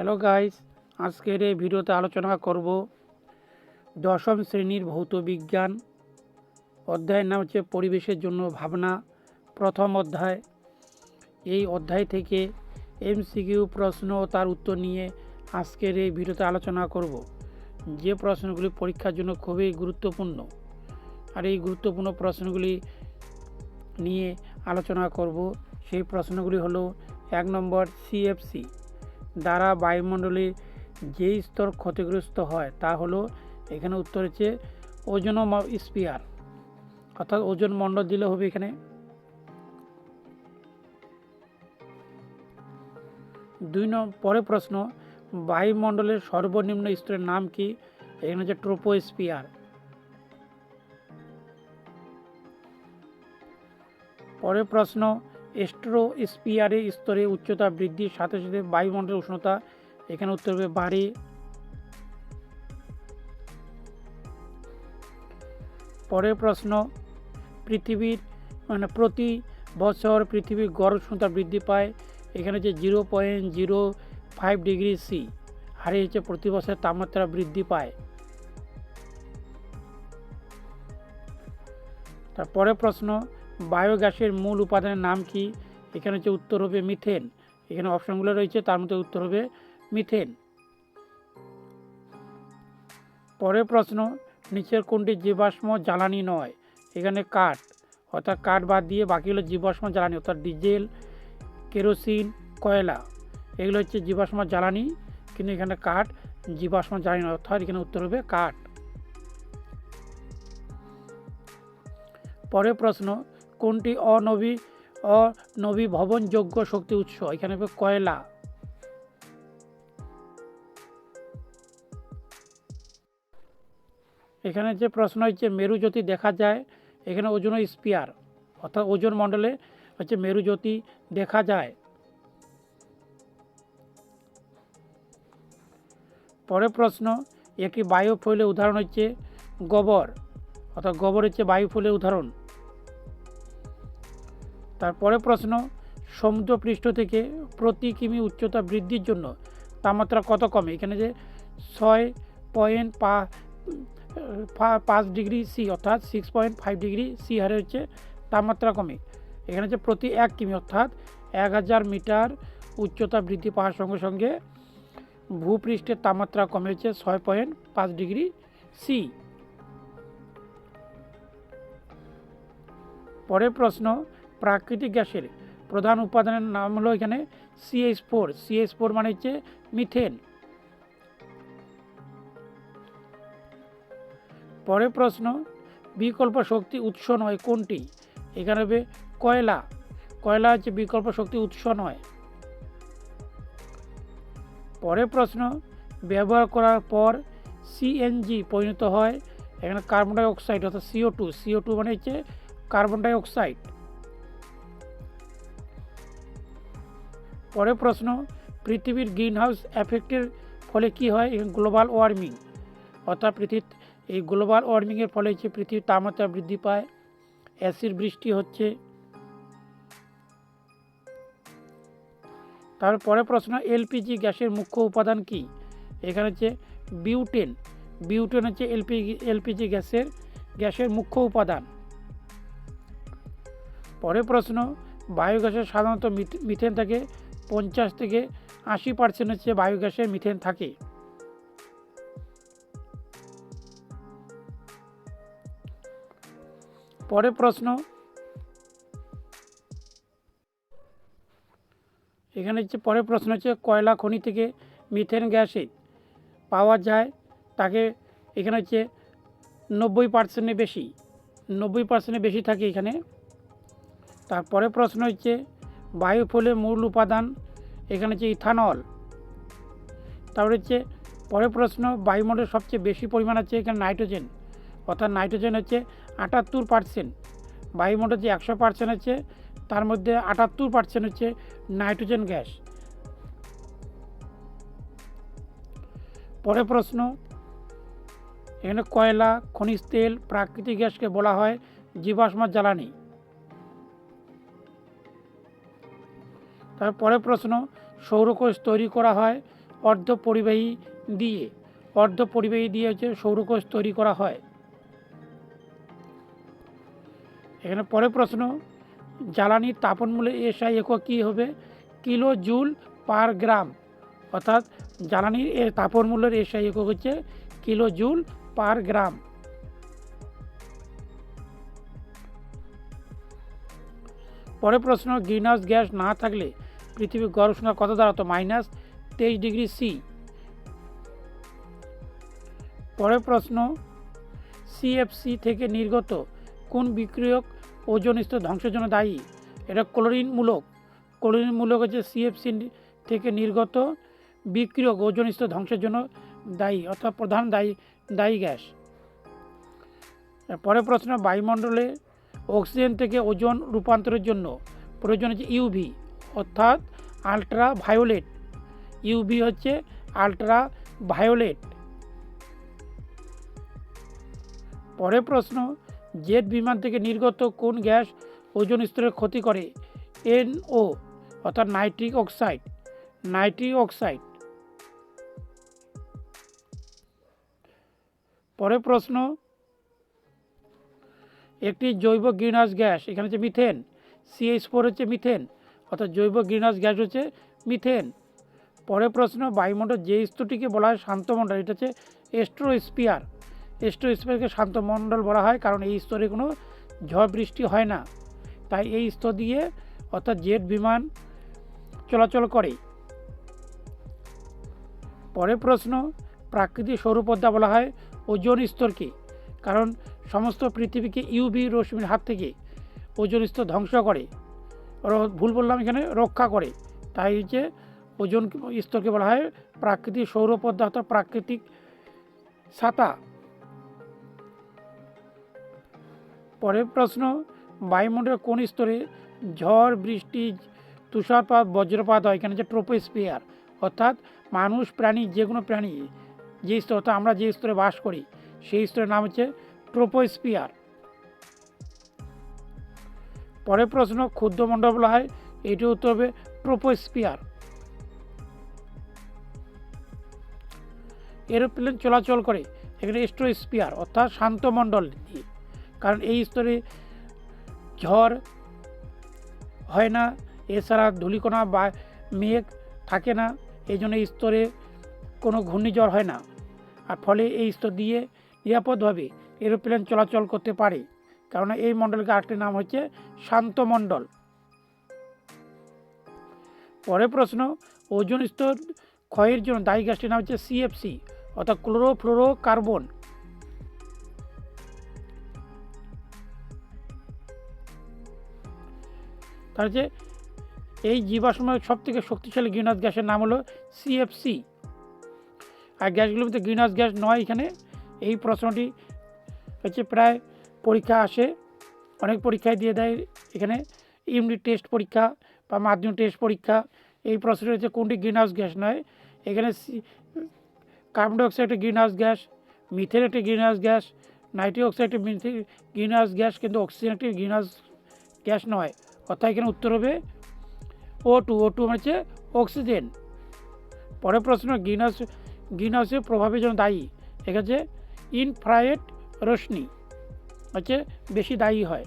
Hello guys, আজকের এই ভিডিওতে আলোচনা করব দশম শ্রেণির ভৌত বিজ্ঞান। অধ্যায়ের নাম হচ্ছে পরিবেশের জন্য ভাবনা, প্রথম অধ্যায়। এই অধ্যায় থেকে এমসিকিউ প্রশ্ন ও তার উত্তর নিয়ে আজকের এই ভিডিওতে আলোচনা করব। যে প্রশ্নগুলি পরীক্ষার জন্য খুবই গুরুত্বপূর্ণ, আর এই গুরুত্বপূর্ণ প্রশ্নগুলি নিয়ে আলোচনা করব। সেই প্রশ্নগুলি হলো এক নম্বর সিএফসি দ্বারা বায়ুমণ্ডলে যেই স্তর ক্ষতিগ্রস্ত হয়, তা হলো এখানে উত্তর হচ্ছে ওজন স্পিয়ার অর্থাৎ ওজন মণ্ডল দিলে হবে এখানে। দুই নম্বর পরে প্রশ্ন, বায়ুমণ্ডলের সর্বনিম্ন স্তরের নাম কি? এখানে হচ্ছে ট্রোপোস্পিয়ার পরের প্রশ্ন স্ট্রোস্পিয়ারের স্তরে উচ্চতা বৃদ্ধির সাথে সাথে বায়ুমণ্ডলের উষ্ণতা, এখানে উত্তর হবে বাড়ে পরের প্রশ্ন, পৃথিবীর মানে প্রতি বছর পৃথিবীর গড় উষ্ণতা বৃদ্ধি পায়, এখানে যে zero point zero five degree C, হারে হচ্ছে প্রতি বছর তাপমাত্রা বৃদ্ধি পায়। তারপরে প্রশ্ন বায়োগ্যাসের মূল উপাদানের নাম কি? এখানে হচ্ছে উত্তর হবে মিথেন। এখানে অপশনগুলো রয়েছে, তার মধ্যে উত্তর হবে মিথেন। পরের প্রশ্ন, নিচের কোনটি জীবাশ্ম জ্বালানি নয়? এখানে কাঠ, অর্থাৎ কাঠ বাদ দিয়ে বাকি হলো জীবাশ্ম জ্বালানি, অর্থাৎ ডিজেল, কেরোসিন, কয়লা। এগুলো হচ্ছে জীবাশ্ম জ্বালানি, কিন্তু এখানে কাঠ, জীবাশ্ম জ্বালানি নয়, অর্থাৎ এখানে উত্তর হবে কাঠ। পরের প্রশ্ন কোনটি অনবী অনবী অনবীভবনযোগ্য শক্তি উৎস? এখানে কয়লা। এখানে যে প্রশ্ন হচ্ছে, মেরুজ্যোতি দেখা যায়, এখানে ওজন স্পিয়ার, অর্থাৎ ওজন মণ্ডলে হচ্ছে মেরুজ্যোতি দেখা যায়। পরের প্রশ্ন, একটি বায়ুফুলের উদাহরণ হচ্ছে গোবর, অর্থাৎ গোবর হচ্ছে বায়ুফুলের উদাহরণ। তারপরে প্রশ্ন, সমুদ্রপৃষ্ঠ থেকে প্রতি কিমি উচ্চতা বৃদ্ধির জন্য তাপমাত্রা কত কমে? এখানে যে ছয় পয়েন্ট পাঁচ ডিগ্রি সি অর্থাৎ six point five degree C হারে হচ্ছে তাপমাত্রা কমে। এখানে হচ্ছে প্রতি এক কিমি অর্থাৎ এক হাজার মিটার উচ্চতা বৃদ্ধি পাওয়ার সঙ্গে সঙ্গে ভূপৃষ্ঠের তাপমাত্রা কমে হচ্ছে ছয় পয়েন্ট পাঁচ ডিগ্রি সি পরের প্রশ্ন প্রাকৃতিক গ্যাসের প্রধান উপাদানের নাম হলো এখানে সিএস ফোর সিএস ফোর মানে হচ্ছে মিথেন। পরের প্রশ্ন, বিকল্প শক্তি উৎস নয় কোনটি? এখানে হবে কয়লা। কয়লা হচ্ছে বিকল্প শক্তি উৎস নয়। পরের প্রশ্ন, ব্যবহার করার পর সিএনজি পরিণত হয়, এখানে কার্বন ডাইঅক্সাইড অর্থাৎ সিও টু সিও টু মানে হচ্ছে কার্বন ডাই পরের প্রশ্ন, পৃথিবীর গ্রিন হাউস এফেক্টের ফলে কি হয়? Global warming. অর্থাৎ পৃথিবী এই গ্লোবাল ওয়ার্মিংয়ের ফলে যে পৃথিবীর তাপমাত্রা বৃদ্ধি পায়। অ্যাসিড বৃষ্টি হচ্ছে। তারপরে প্রশ্ন, এলপিজি গ্যাসের মুখ্য উপাদান কি? এখানে হচ্ছে বিউটেন। বিউটেন হচ্ছে এলপিজি এলপিজি গ্যাসের গ্যাসের মুখ্য উপাদান। পরের প্রশ্ন, বায়োগ্যাসের সাধারণত মিথেন থাকে। পঞ্চাশ থেকে আশি পার্সেন্ট হচ্ছে বায়োগ্যাসের মিথেন থাকে। পরের প্রশ্ন। এখানে হচ্ছে পরের প্রশ্ন হচ্ছে কয়লা খনি থেকে মিথেন গ্যাসে পাওয়া যায়? তাকে এখানে হচ্ছে নব্বই পার্সেন্টের বেশি, নব্বই পার্সেন্টে বেশি থাকে এখানে। তারপরে প্রশ্ন হচ্ছে বায়ুফুলের মূল উপাদান, এখানে হচ্ছে ইথানল। তারপরে হচ্ছে পরের প্রশ্ন বায়ুমণ্ডলের সবচেয়ে বেশি পরিমাণ আছে এখানে নাইট্রোজেন, অর্থাৎ নাইট্রোজেন হচ্ছে আটাত্তর পার্সেন্ট। বায়ুমণ্ডল যে একশো পার্সেন্ট আছে তার মধ্যে আটাত্তর পার্সেন্ট হচ্ছে নাইট্রোজেন গ্যাস। পরের প্রশ্ন, এখানে কয়লা, খনিজ তেল, প্রাকৃতিক গ্যাসকে বলা হয় জীবাশ্ম জ্বালানি। তারপরে প্রশ্ন, সৌরকোষ তৈরি করা হয় অর্ধ পরিবাহী দিয়ে। অর্ধ পরিবাহী দিয়ে হচ্ছে সৌরকোষ তৈরি করা হয়। এখানে পরের প্রশ্ন জ্বালানির তাপন মূল্যের এসআই একক কী হবে? Kilo joule per gram. অর্থাৎ জ্বালানির এ তাপন মূল্যের এসআই একক হচ্ছে কিলো জুল পার গ্রাম। পরের প্রশ্ন, গ্রিনহাউস গ্যাস না থাকলে পৃথিবীর গড় উষ্ণতা কত দাঁড়াতো মাইনাস তেইশ ডিগ্রি সি। পরের প্রশ্ন সিএফসি থেকে নির্গত কোন বিক্রিয়ক ওজন স্তর ধ্বংসের জন্য দায়ী? এটা ক্লোরিনমূলক। ক্লোরিনমূলক ক্লোরিন মূলক হচ্ছে সিএফসি থেকে নির্গত বিক্রিয়ক ওজন স্তর ধ্বংসের জন্য দায়ী, অর্থাৎ প্রধান দায়ী দায়ী গ্যাস। পরের প্রশ্ন, বায়ুমণ্ডলে অক্সিজেন থেকে ওজন রূপান্তরের জন্য প্রয়োজন হচ্ছে ইউভি। অর্থাৎ আলট্রা ভায়োলেট ইউভি হচ্ছে আলট্রা ভায়োলেট পরের প্রশ্ন, জেট বিমান থেকে নির্গত কোন গ্যাস ওজন স্তরের ক্ষতি করে? এনও অর্থাৎ নাইট্রিক অক্সাইড নাইট্রিক অক্সাইড। পরের প্রশ্ন, একটি জৈব গ্রিনহাউস গ্যাস, এখানে হচ্ছে মিথেন সিএইচ ফোর হচ্ছে মিথেন। অর্থাৎ জৈব গ্রিনহাউস গ্যাস হচ্ছে মিথেন। পরের প্রশ্ন, বায়ুমণ্ডল যে স্তরটিকে বলা হয় শান্তমণ্ডল, এটা হচ্ছে এস্ট্রোস্পিয়ার এস্ট্রোস্পিয়ারকে শান্তমণ্ডল বলা হয় কারণ এই স্তরে কোনো ঝড় বৃষ্টি হয় না। তাই এই স্তর দিয়ে অর্থাৎ জেট বিমান চলাচল করে। পরের প্রশ্ন, প্রাকৃতিক সৌরপদ্মা বলা হয় ওজোন স্তরকে, কারণ সমস্ত পৃথিবীকে ইউভি রশ্মির হাত থেকে ওজোন স্তর ধ্বংস করে। ভুল বললাম এখানে রক্ষা করে তাই হচ্ছে ওজন স্তরকে বলা হয় প্রাকৃতিক সৌর পদার্থ প্রাকৃতিক ছাতা পরের প্রশ্ন বায়ুমণ্ডলের কোন স্তরে ঝড় বৃষ্টি তুষারপাত বজ্রপাত হয় এখানে হচ্ছে ট্রোপোস্পিয়ার অর্থাৎ মানুষ প্রাণী যে কোনো প্রাণী যে স্তর অর্থাৎ আমরা যে স্তরে বাস করি সেই স্তরের নাম হচ্ছে ট্রোপোস্পিয়ার পরের প্রশ্ন, ক্ষুদ্র ক্ষুদ্রমণ্ডল বলা হয়, এটি উত্তর হবে ট্রোপোস্পিয়ার এরোপ্লেন চলাচল করে, এখানে স্ট্রোস্পিয়ার অর্থাৎ শান্তমণ্ডল দিয়ে। কারণ এই স্তরে ঝড় হয় না, এছাড়া ধূলিকণা বা মেঘ থাকে না এই জন্য এই স্তরে কোনো ঘূর্ণিঝড় হয় না। আর ফলে এই স্তর দিয়ে নিরাপদভাবে এরোপ্লেন চলাচল করতে পারে। কারণ এই মণ্ডলকে আরেকটি নাম হচ্ছে শান্ত শান্তমণ্ডল পরের প্রশ্ন, ওজন স্তর ক্ষয়ের জন্য দায়ী গ্যাসটির নাম হচ্ছে সিএফসি অর্থাৎ ক্লোরোফ্লোরো কার্বন তার যে এই জীবাশ্মের সব থেকে শক্তিশালী গ্রিনহাউস গ্যাসের নাম হলো সিএফসি আর গ্যাসগুলোর মধ্যে গ্রিনহাউস গ্যাস নয় এখানে, এই প্রশ্নটি হচ্ছে প্রায় পরীক্ষা আসে, অনেক পরীক্ষায় দিয়ে দেয়। এখানে ইউনিট টেস্ট পরীক্ষা বা মাধ্যমিক টেস্ট পরীক্ষা, এই প্রশ্নটি হচ্ছে কোনটি গ্রিনহাউস গ্যাস নয়। এখানে কার্বন ডাইঅক্সাইড একটি গ্রিনহাউস গ্যাস মিথেন একটি গ্রিনহাউস গ্যাস নাইট্রিক অক্সাইড একটি গ্রিনহাউস গ্যাস কিন্তু অক্সিজেন একটি গ্রিনহাউস গ্যাস নয়। অর্থাৎ এখানে উত্তর হবে ও টু ও টু হচ্ছে অক্সিজেন পরের প্রশ্ন গ্রিনহাউস গ্রিনহাউসের প্রভাবের জন্য দায়ী। এখানে ইনফ্রারেড রশ্মি। হচ্ছে বেশি দায়ী হয়।